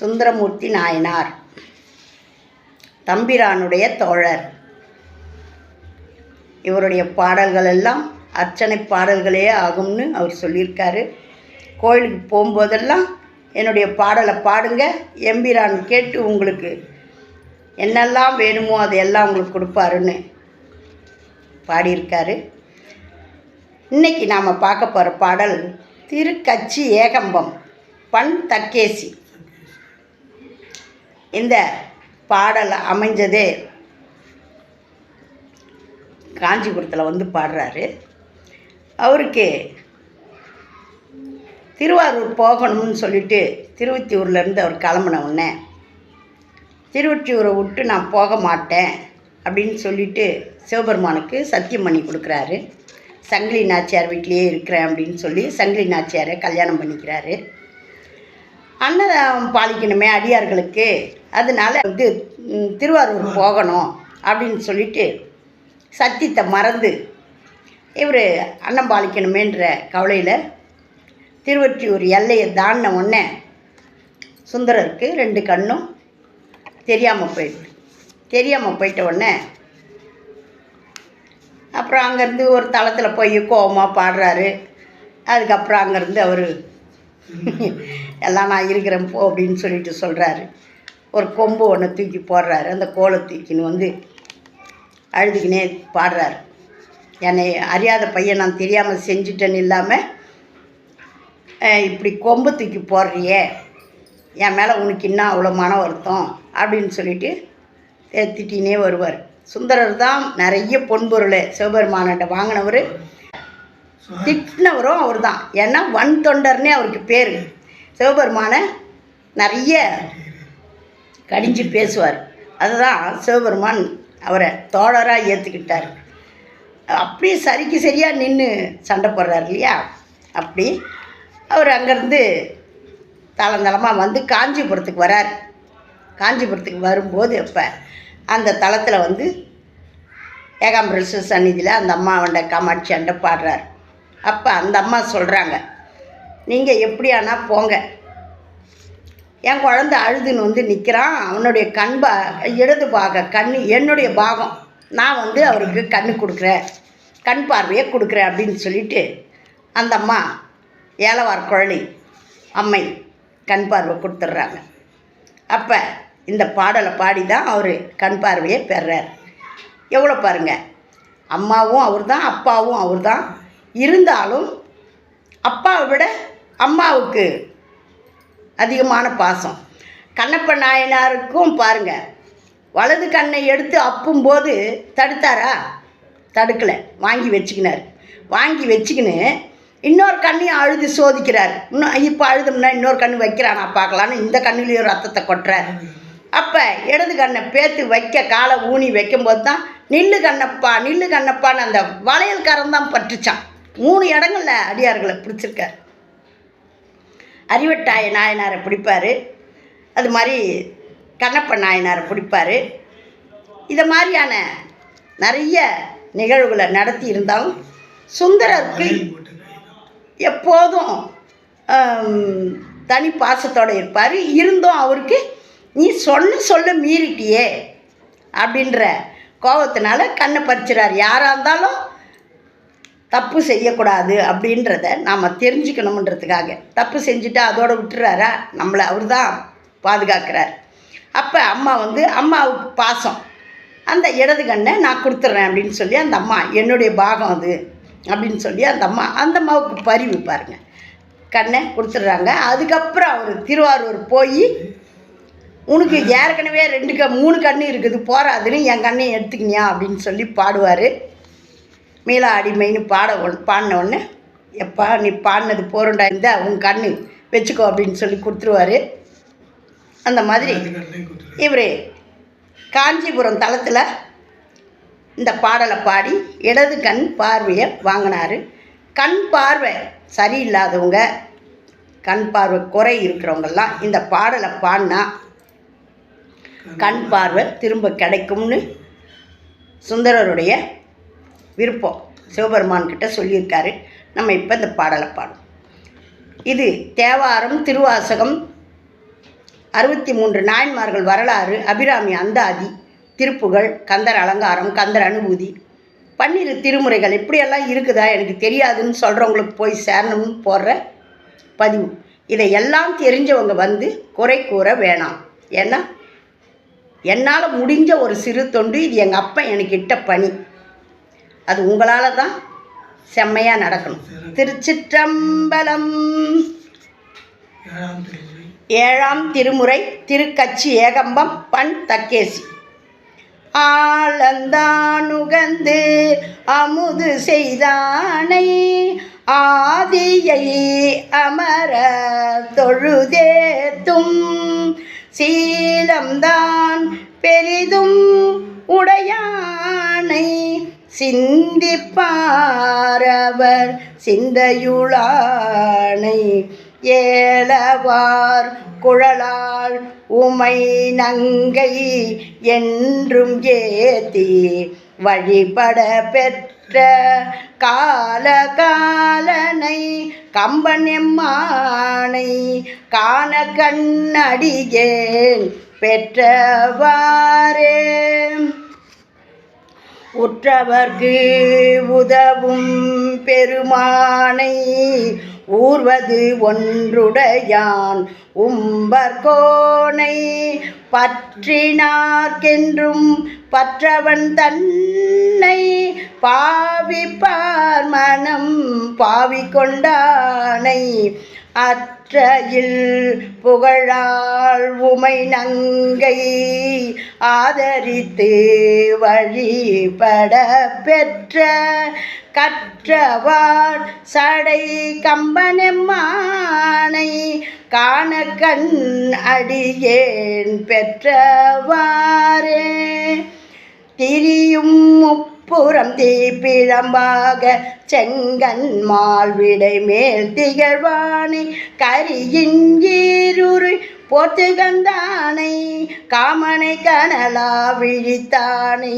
சுந்தரமூர்த்தி நாயனார். தம்பிரானுடைய தோழர். இவருடைய பாடல்கள் எல்லாம் அர்ச்சனை பாடல்களே ஆகும்னு அவர் சொல்லியிருக்காரு. கோயிலுக்கு போகும்போதெல்லாம் என்னுடைய பாடலை பாடுங்க எம்பிரான் கேட்டு உங்களுக்கு என்னெல்லாம் வேணுமோ அதையெல்லாம் உங்களுக்கு கொடுப்பாருன்னு பாடியிருக்காரு. இன்னைக்கு நாம் பார்க்க போகிற பாடல் திருக்கச்சி ஏகம்பம் பண் தக்கேசி இந்த பாடல் அமைஞ்சதே காஞ்சிபுரத்தில் வந்து பாடுறாரு. அவருக்கு திருவாரூர் போகணும்னு சொல்லிட்டு திருவத்தியூர்லேருந்து அவர் கிளம்புன உடனே திருவற்றியூரை விட்டு நான் போக மாட்டேன் அப்படின்னு சொல்லிட்டு சிவபெருமானுக்கு சத்தியம் பண்ணி கொடுக்குறாரு. சங்கிலி நாச்சியார் வீட்டிலேயே இருக்கிறேன் அப்படின்னு சொல்லி சங்கிலி நாச்சியாரை கல்யாணம் பண்ணிக்கிறாரு. அன்னதானம் பாலிக்கணுமே அடியார்களுக்கு அதனால வந்து திருவாரூர் போகணும் அப்படின்னு சொல்லிட்டு சத்தியத்தை மறந்து இவர் அன்னம் பாலிக்கணுமேன்ற கவலையில் திருவற்றியூர் எல்லையை தாண்டின உடனே சுந்தரருக்கு ரெண்டு கண்ணும் தெரியாமல் போயிடுது. தெரியாமல் போயிட்ட உடனே அப்புறம் அங்கேருந்து ஒரு தளத்தில் போய் கோவமாக பாடுறாரு. அதுக்கப்புறம் அங்கேருந்து அவர் எல்லாம் நான் இருக்கிறேன் போ அப்படின்னு சொல்லிட்டு சொல்கிறாரு ஒரு கொம்பு ஒன்று தூக்கி போடுறாரு. அந்த கோலை தூக்கின்னு வந்து அழுதுக்கினே பாடுறாரு. என்னை அறியாத பையன் நான் தெரியாமல் செஞ்சுட்டேன்னு இல்லாமல் இப்படி கொம்பு தூக்கி போடுறியே. என் மேலே உனக்கு இன்னும் அவ்வளோ மன வருத்தம்? அப்படின்னு சொல்லிட்டு திட்டினே வருவார். சுந்தரர் தான் நிறைய பொன்பொருளை சிவபெருமான்கிட்ட வாங்கினவர். திட்டினவரும் அவர் தான் ஏன்னா வன் தொண்டர்னே அவருக்கு பேர். சிவபெருமானை நிறைய கடிஞ்சு பேசுவார். அதுதான் சிவபெருமான் அவரை தோழராக ஏற்றுக்கிட்டார் அப்படியே சரிக்கு சரியாக நின்று சண்டை போடுறார் இல்லையா? அப்படி அவர் அங்கேருந்து தளந்தளமாக வந்து காஞ்சிபுரத்துக்கு வரார். காஞ்சிபுரத்துக்கு வரும்போது அப்போ அந்த தளத்தில் வந்து ஏகாம்பரசு சந்நிதியில் அந்த அம்மா அவன்ட காமாட்சி அண்டை பாடுறார். அப்போ அந்த அம்மா சொல்கிறாங்க நீங்கள் எப்படியானா போங்க. என் குழந்த அழுதுன்னு வந்து நிற்கிறான் அவனுடைய கண் பா இடது பாக கண் என்னுடைய பாகம். நான் வந்து அவருக்கு கண் கொடுக்குறேன். கண் பார்வையை கொடுக்குறேன் அப்படின்னு சொல்லிட்டு அந்த அம்மா ஏலவார் குழலி அம்மை கண் பார்வை கொடுத்துட்றாங்க. அப்போ இந்த பாடலை பாடி தான் அவர் கண் பார்வையை பெறார் எவ்வளோ பாருங்க. அம்மாவும் அவர் தான் அப்பாவும் அவர் தான் இருந்தாலும் அப்பாவை விட அம்மாவுக்கு அதிகமான பாசம். கண்ணப்ப நாயனாருக்கும் பாருங்கள் வலது கண்ணை எடுத்து அப்பும்போது தடுத்தாரா? தடுக்கலை. வாங்கி வச்சுக்கினார். வாங்கி வச்சுக்கின்னு இன்னொரு கண்ணையும் அழுது சோதிக்கிறார். இன்னும் இப்போ அழுதம்னா இன்னொரு கண்ணு வைக்கிறானா? பார்க்கலான்னு இந்த கண்ணுலேயும் ரத்தத்தை கொட்டுறார். அப்போ இடது கண்ணை பேத்து வைக்க காலை ஊனி வைக்கும்போது தான் நில்லு கண்ணப்பா நில்லு கண்ணப்பான்னு அந்த வளையல்காரன் தான் பற்றுச்சான் மூணு இடங்களில் அடியார்களை பிடிச்சிருக்கார். அறிவட்டாய நாயனாரை பிடிப்பார். அது மாதிரி கண்ணப்ப நாயனாரை பிடிப்பார். இதை மாதிரியான நிறைய நிகழ்வுகளை நடத்தி இருந்தாலும் சுந்தரருக்கு எப்போதும் தனி பாசத்தோடு இருப்பார். இருந்தும் அவருக்கு நீ சொன்ன சொல்ல மீறிட்டியே அப்படின்ற கோபத்தினால கண்ணை பறிச்சிடார் யாராக இருந்தாலும் தப்பு செய்யக்கூடாது அப்படின்றத நாம் தெரிஞ்சுக்கணுன்றதுக்காக தப்பு செஞ்சுட்டு அதோட விட்டுறாரா? நம்மளை அவர் தான் பாதுகாக்கிறார். அப்போ அம்மா வந்து அம்மாவுக்கு பாசம். அந்த இடது கண்ணை நான் கொடுத்துட்றேன் அப்படின்னு சொல்லி அந்த அம்மா என்னுடைய பாகம் அது அப்படின்னு சொல்லி அந்த அம்மா அந்த அம்மாவுக்கு பறிவு பாருங்க. கண்ணை கொடுத்துட்றாங்க. அதுக்கப்புறம் அவர் திருவாரூர் போய் உனக்கு ஏற்கனவே ரெண்டு க மூணு கண்ணு இருக்குது போகாதுன்னு என் கண்ணையும் எடுத்துக்கினியா? அப்படின்னு சொல்லி பாடுவார். மீளா அடிமைன்னு பாட ஒன்- பாடினோடனே எப்பா நீ பாடினது போருண்டா இருந்தால் உன் கண்ணு வச்சுக்கோ அப்படின்னு சொல்லி கொடுத்துருவாரு. அந்த மாதிரி இவர் காஞ்சிபுரம் தளத்தில் இந்த பாடலை பாடி இடது கண் பார்வையை வாங்கினார். கண் பார்வை சரியில்லாதவங்க கண் பார்வை குறை இருக்கிறவங்கெல்லாம் இந்த பாடலை பாடினா கண் பார்வை திரும்ப கிடைக்கும்னு சுந்தரருடைய விருப்பம். சிவபெருமான்கிட்ட சொல்லியிருக்காரு. நம்ம இப்போ இந்த பாடலை பாடும் இது தேவாரம் திருவாசகம் அறுபத்தி மூன்று நாயன்மார்கள் வரலாறு அபிராமி அந்தாதி திருப்புகழ் கந்தர் அலங்காரம் கந்தர் அனுபூதி பன்னிரு திருமுறைகள் இப்படியெல்லாம் இருக்குதா எனக்கு தெரியாதுன்னு சொல்கிறவங்களுக்கு போய் சேரணும்னு போடுற பதிவு. இதை எல்லாம் தெரிஞ்சவங்க வந்து குறை கூற வேணாம். ஏன்னா என்னால் முடிஞ்ச ஒரு சிறு தொண்டு இது எங்கள் அப்பா எனக்கு இட்ட பணி. அது உங்களால் தான் செம்மையாக நடக்கணும். திருச்சிற்றம்பலம். ஏழாம் திருமுறை திருக்கச்சி ஏகம்பம் பண் தக்கேசி. ஆளந்தானுகந்து அமுது செய்தானை ஆதியை அமர தொழுதேத்தும். சீலம்தான் பெரிதும் உடையானை சிந்திப்பாரவர் சிந்தையுளானை ஏலவார் குழலால் உமை நங்கை என்றும் ஏத்தி வழிபட பெற்ற கால காலனை கம்பனெம்மானை காண கண்ணடியேன் பெற்றவாரே உற்றவர்க்கு உதவும் பெருமானை ஊர்வது ஒன்றுடையான் உம்பர்கோனை பற்றினார்க்கென்றும் பற்றவன் தன்னை பாவிப்பார் மனம் பாவிக்கொண்டானை அற்றையில் புகழால் உமை நங்கை ஆதரித்து வழிபட பெற்ற கற்றவார் சடை கம்பனெம்மானை காண கண் அடியேன் பெற்றவாறே. திரியும் முப்ப புறம் தீப்பிழம்பாக செங்கன் மால்விடை மேல் திகழ்வானை கரியின் ஈருரு போத்துகந்தானை காமனை கனலா விழித்தானை.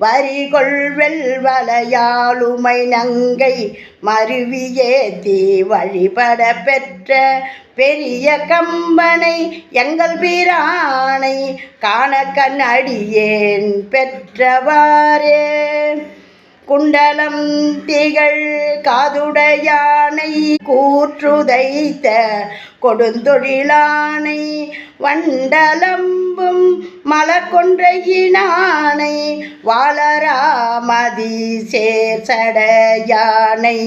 வரிகொள் வெல்வலையாளுமை நங்கை மருவியேத்தி வழிபட பெற்ற பெரிய கம்பனை எங்கள் பிரானை காண கண்ணடியேன் பெற்றவாரே குண்டலம் திகழ் காதுடையானை கூற்றுதைத்த கொடுந்தொழிலானை வண்டலம்பும் மலக்கொன்றையினானை வாழராமதி சேர்சடையானை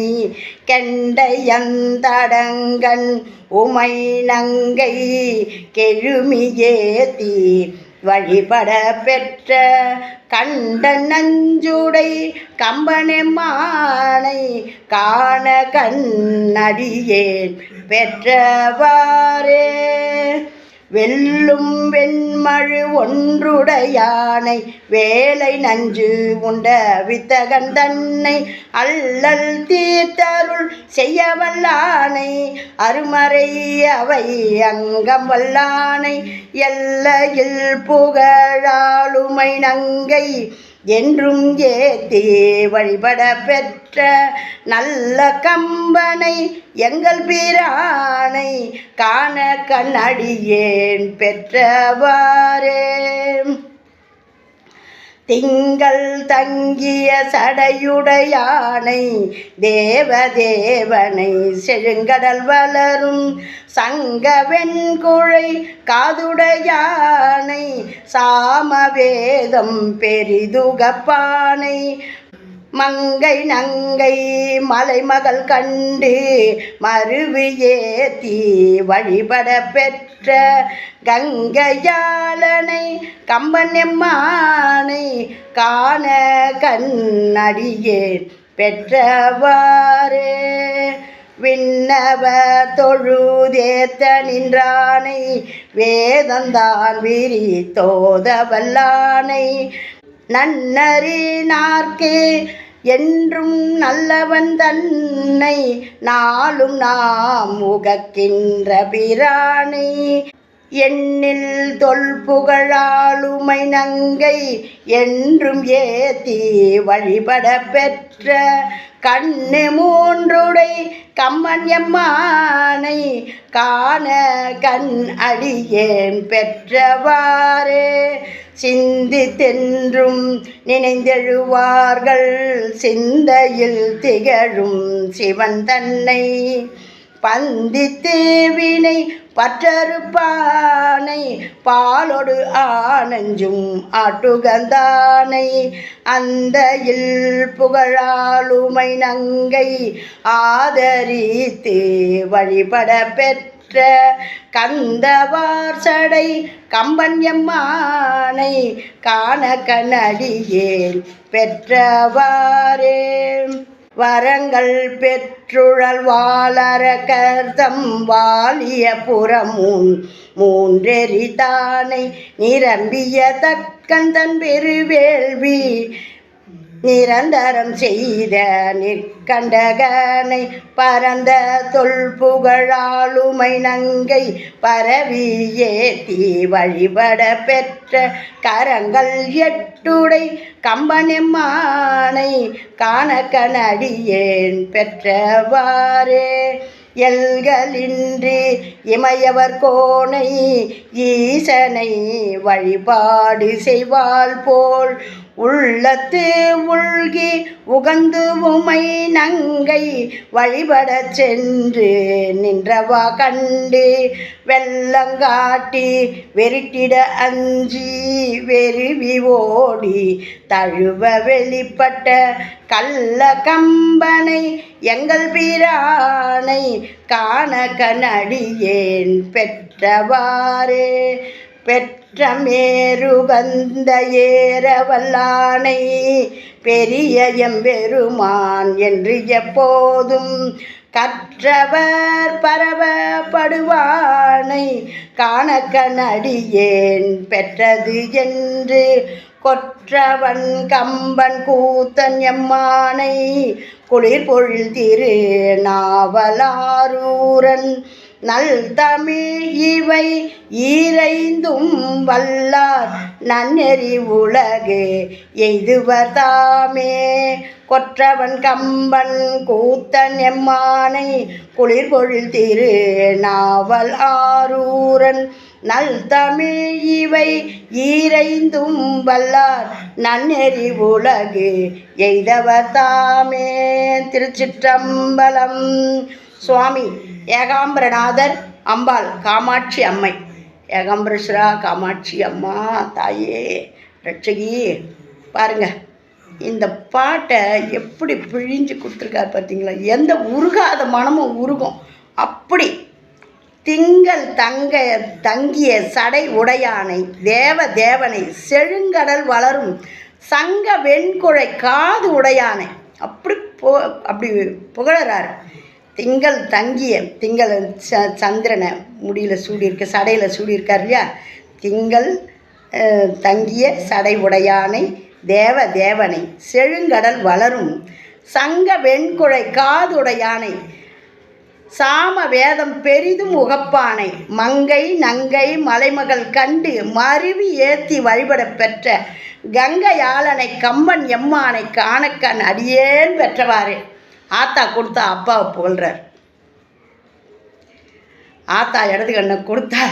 கெண்டையந்தடங்கன் உமை நங்கை கெழுமியேத்தி வழிபட பெற்ற கண்ட நஞ்சுடை கம்பனெம்மானை காண கண்ணடியேன் பெற்றவாரே வெல்லும் வெண்மழு ஒன்றுடையானை வேலை நஞ்சு உண்ட வித்தகன் தன்னை அல்லல் தீர்த்தருள் செய்ய வல்லானை அருமறை அவை அங்கம் வல்லானை எல்லையில் புகழாளுமை நங்கை என்றும் ஏத்தி வழிபட பெற்ற நல்ல கம்பனை எங்கள் பிரானை காண கண்ணடியேன் பெற்றவாரே திங்கள் தங்கிய சடையுடையானை தேவதேவனை செழுங்கடல் வளரும் சங்க வெண்குழை காதுடையானை சாமவேதம் பெரிதுகப்பானை மங்கை நங்கை மலைமகள் கண்டு மருவியேத்தி வழிபட பெற்ற கங்கையாளனை கம்பன் எம்மானை காண கண்ணடியே பெற்றவாறே விண்ணவ தொழுதேத்த நின்றானை வேதந்தான் விரி தோத வல்லானை நன்னறினார்க்கு என்றும் நல்லவன் தன்னை நாளும் நாம் உகக்கின்ற பிரானை. எண்ணில் தொல்புகழாளுமை நங்கை என்றும் ஏத்தி வழிபட பெற்ற கண்ணு மூன்றுடை கம்மன் எம்மானை காண கண் அடியேன் பெற்றவாறே. சிந்தித்தென்றும் நினைந்தெழுவார்கள். சிந்தையில் திகழும் சிவன் தன்னை பந்தித்தேவினை பற்றறுப்பானை பாலொடு ஆனஞ்சும் ஆட்டுகந்தானை அந்த இல் புகழாளுமை நங்கை ஆதரித்து வழிபட பெற்ற கந்தவார் சடை கம்பன் எம்மானை காண கண்ணடியேன் பெற்றவாரே வரங்கள் பெற்றுழல் வாழற கர்த்தம் வாலிய புறமுன் மூன்றெறிதானை நிரம்பிய தக்கன் பெருவேள்வி நிரந்தரம் செய்த நிற்கண்டகனை பரந்த தொல்புகழாளுமை நங்கை பரவியே தீ வழிபட பெற்ற கரங்கள் எட்டுடை கம்பனெம்மானை காணக்கனடியேன் பெற்றவாறே. எல்களின்றி இமையவர் கோணை ஈசனை வழிபாடு செய்வாள் போல் உள்ளத்து உள்கி உகந்து உமை நங்கை வழிபடச் சென்று நின்றவா கண்டு வெள்ளங்காட்டி வெறிட்டிட அஞ்சி வெறுவி ஓடி தழுவ வெளிப்பட்ட கள்ள கம்பனை எங்கள் பிரானை காண கனடியேன் பெற்றவாறு பெற் பெற்ற வந்த ஏறவல்லானை பெரிய எம்பெருமான் என்று எப்போதும் கற்றவர் பரவப்படுவானை காண கனடியேன் பெற்றது என்று கொற்றவன் கம்பன் கூத்தன் எம்மானை குளிர் பொழில் திரு நாவலாரூரன் நல் தமிழ் இவை ஈரைந்தும் வல்லார். நன்னெறி உலகு எய்துவர் தாமே. கொற்றவன் கம்பன் கூத்தன் எம்மானை. குளிர் பொழில் திரு நாவல் ஆரூரன். நல் தமிழ் இவை ஈரைந்தும் வல்லார். நன்னெறி உலகு எய்தவர் தாமே. திருச்சிற்றம்பலம். சுவாமி ஏகாம்பரநாதர் அம்பாள் காமாட்சி அம்மை. ஏகாம்பரேஸ்வரா காமாட்சி அம்மா தாயே ரட்சகி பாருங்க இந்த பாட்டை எப்படி பிழிஞ்சு கொடுத்துருக்காரு பார்த்தீங்களா? எந்த உருகாத மனமும் உருகும். அப்படி திங்கள் தங்க தங்கிய சடை உடையானை தேவ தேவனை செழுங்கடல் வளரும் சங்க வெண்குழை காது உடையானை. அப்படி போ அப்படி புகழறாரு. திங்கள் தங்கிய திங்கள் ச சந்திரனை முடியில் சூடியிருக்க சடையில் சூடியிருக்கார் இல்லையா? திங்கள் தங்கிய சடை உடையானை தேவ தேவனை செழுங்கடல் வளரும் சங்க வெண்குழை காதுடையானை சாம வேதம் பெரிதும் உகப்பானை மங்கை நங்கை மலைமகள் கண்டு மருவி ஏத்தி வழிபட பெற்ற கங்கையாளனை கம்பன் எம்மானை காணக்கண் அடியேன் பெற்றவாறு. ஆத்தா கொடுத்தா அப்பாவை புகழ்கிறார் ஆத்தா இடது கண்ணை கொடுத்தா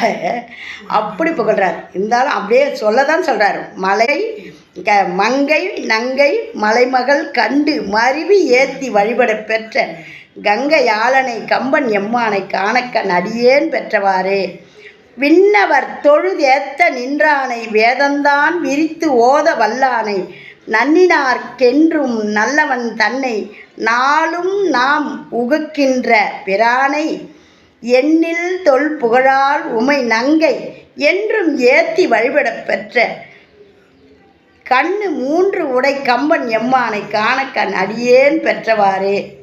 அப்படி புகழ்கிறார் இருந்தாலும் அப்படியே சொல்ல தான் சொல்கிறார் மலை க மங்கை நங்கை மலைமகள் கண்டு மருவி ஏத்தி வழிபட பெற்ற கங்கை ஆளனை கம்பன் எம்மானை காணக்கண் அடியேன் பெற்றவாறே. விண்ணவர் தொழுதேத்த நின்றானை வேதந்தான் விரித்து ஓத வல்லானை. நன்னினார்க்கென்றும் நல்லவன் தன்னை நாளும் நாம் உகுக்கின்ற பிரானை எண்ணில் தொல் புகழால் உமை நங்கை என்றும் ஏத்தி வழிபடப் பெற்ற. கண்ணு மூன்று உடை கம்பன் எம்மானை காணக்கண் அடியேன் பெற்றவாறே.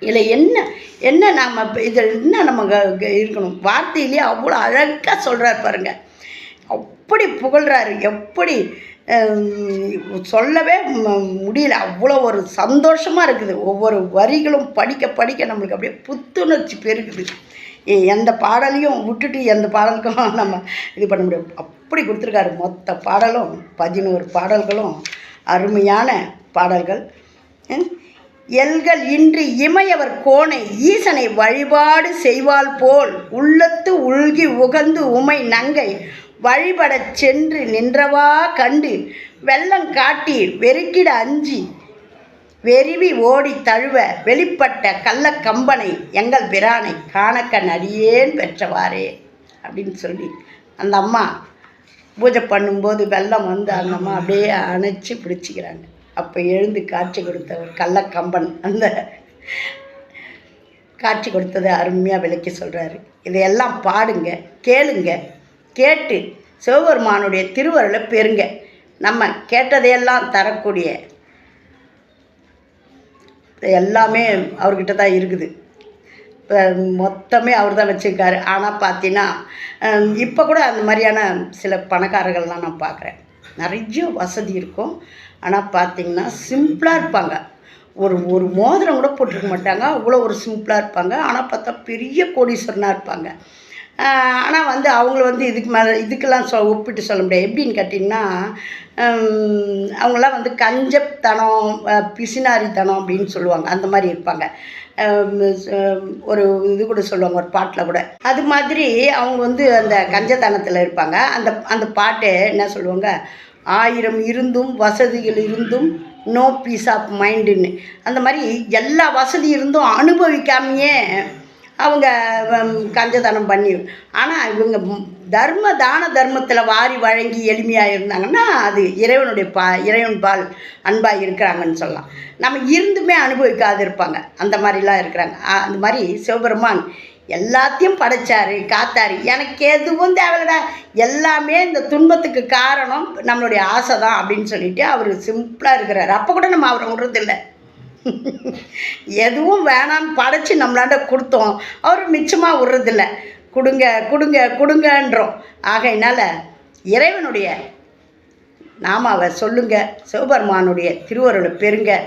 இல்லை என்ன என்ன நாம் இதில் என்ன நம்ம க- க- இருக்கணும்? வார்த்தையிலேயே அவ்வளோ அழகாக சொல்கிறார் பாருங்கள் அப்படி புகழ்கிறாரு எப்படி சொல்லவே முடியல. அவ்வளோ ஒரு சந்தோஷமாக இருக்குது. ஒவ்வொரு வரிகளும் படிக்க படிக்க நம்மளுக்கு அப்படியே புத்துணர்ச்சி பெருகுது. எந்த பாடலையும் விட்டுட்டு எந்த பாடலுக்கும் நம்ம இது பண்ண முடியும் அப்படி கொடுத்துருக்காரு. மொத்த பாடலும் பதினோரு பாடல்களும் அருமையான பாடல்கள். எல்கள் இன்றி இமையவர் கோணை ஈசனை வழிபாடு செய்வாள் போல் உள்ளத்து உள்கி உகந்து உமை நங்கை வழிபடச் சென்று நின்றவா கண்டு வெள்ளம் காட்டி வெறுக்கிட அஞ்சி. வெறிவி ஓடி தழுவ வெளிப்பட்ட கள்ளக்கம்பனை எங்கள் பிரானை காணக்கண் அடியேன் பெற்றவாறே அப்படின்னு சொல்லி அந்த அம்மா பூஜை பண்ணும்போது வெள்ளம் வந்து அந்த அம்மா அப்படியே அணைச்சி பிடிச்சிக்கிறாங்க. அப்போ எழுந்து காட்சி கொடுத்தவர் கள்ளக்கம்பன் அந்த காட்சி கொடுத்ததை அருமையாக விளக்கி சொல்கிறாரு இதையெல்லாம் பாடுங்க கேளுங்க. கேட்டு சிவபெருமானுடைய திருவருளை பெறுங்க. நம்ம கேட்டதையெல்லாம் தரக்கூடிய எல்லாமே அவர்கிட்ட தான் இருக்குது. இப்போ மொத்தமே அவர் தான் வச்சுருக்காரு. ஆனால் பார்த்தீங்கன்னா இப்போ கூட அந்த மாதிரியான சில பணக்காரர்கள்லாம் நான் பார்க்குறேன் நிறைய வசதி இருக்கும். ஆனால் பார்த்தீங்கன்னா சிம்பிளாக இருப்பாங்க. ஒரு ஒரு மோதிரம் கூட போட்டிருக்க மாட்டாங்க. அவ்வளோ ஒரு சிம்பிளாக இருப்பாங்க. ஆனால் பார்த்தா பெரிய கோடீஸ்வரனாக இருப்பாங்க. ஆனால் வந்து அவங்கள வந்து இதுக்கு மேலே இதுக்கெல்லாம் சொ ஒப்பிட்டு சொல்ல முடியாது. எப்படின்னு கேட்டிங்கன்னா அவங்களாம் வந்து கஞ்சத்தனம் பிசினாரித்தனம் அப்படின்னு சொல்லுவாங்க. அந்த மாதிரி இருப்பாங்க. ஒரு இது கூட சொல்லுவாங்க ஒரு பாட்டில் கூட. அது மாதிரி அவங்க வந்து அந்த கஞ்சத்தனத்தில் இருப்பாங்க. அந்த அந்த பாட்டு என்ன சொல்லுவாங்க? ஆயிரம் இருந்தும் வசதிகள் இருந்தும் நோ பீஸ் ஆஃப் மைண்டுன்னு அந்த மாதிரி எல்லா வசதி இருந்தும் அனுபவிக்காமையே அவங்க கஞ்சதனம் பண்ணி ஆனால் இவங்க தர்ம தான தர்மத்தில் வாரி வழங்கி எளிமையாக இருந்தாங்கன்னா அது இறைவனுடைய பா இறைவன் பால் அன்பாக இருக்கிறாங்கன்னு சொல்லலாம். நம்ம இருந்துமே அனுபவிக்காது இருப்பாங்க. அந்த மாதிரிலாம் இருக்கிறாங்க. அந்த மாதிரி சிவபெருமான் எல்லாத்தையும் படைச்சாரு காத்தாரு. எனக்கு எதுவும் தேவையில்லடா. எல்லாமே இந்த துன்பத்துக்கு காரணம் நம்மளுடைய ஆசை தான் அப்படின்னு சொல்லிட்டு அவர் சிம்பிளாக இருக்கிறாரு. அப்போ கூட நம்ம அவரை விடுறதில்லை எதுவும் வேணான்னு படைச்சி நம்மளாண்ட கொடுத்தோம். அவர் மிச்சமாக விடுறதில்ல. கொடுங்க கொடுங்க கொடுங்கன்றோம். ஆகையினால இறைவனுடைய நாமாவை சொல்லுங்க. சிவபெருமானுடைய திருவருளை பெருங்க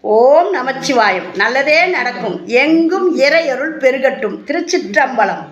ஓம் நமச்சிவாயம். நல்லதே நடக்கும். எங்கும் இறையருள் பெருகட்டும். திருச்சிற்றம்பலம்.